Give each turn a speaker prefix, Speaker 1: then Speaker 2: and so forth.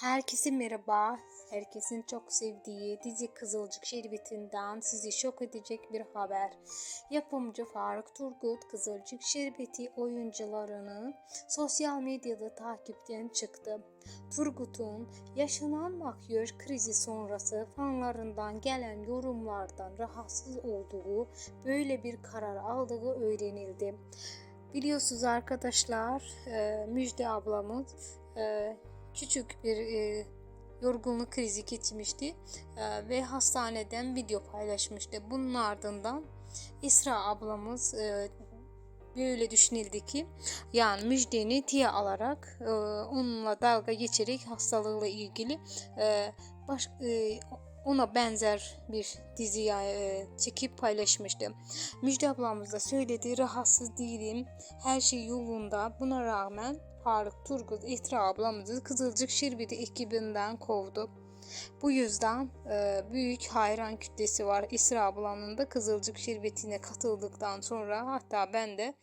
Speaker 1: Herkese merhaba. Herkesin çok sevdiği dizi Kızılcık Şerbeti'nden sizi şok edecek bir haber. Yapımcı Faruk Turgut Kızılcık Şerbeti oyuncularını sosyal medyada takipten çıktı. Turgut'un yaşanan makyaj krizi sonrası fanlarından gelen yorumlardan rahatsız olduğu, böyle bir karar aldığı öğrenildi. Biliyorsunuz arkadaşlar, e, Müjde ablamız e, küçük bir e, yorgunluk krizi geçmişti e, ve hastaneden video paylaşmıştı. Bunun ardından İsra ablamız e, böyle düşünüldü ki yani müjdeni tiye alarak e, onunla dalga geçerek hastalığıyla ilgili e, baş, e, ona benzer bir dizi e, çekip paylaşmıştı. Müjde ablamız da söyledi rahatsız değilim her şey yolunda buna rağmen Faruk Turgut İhtira ablamızı Kızılcık Şerbeti ekibinden kovdu. Bu yüzden e, büyük hayran kütlesi var İsra ablanın da Kızılcık Şerbeti'ne katıldıktan sonra hatta ben de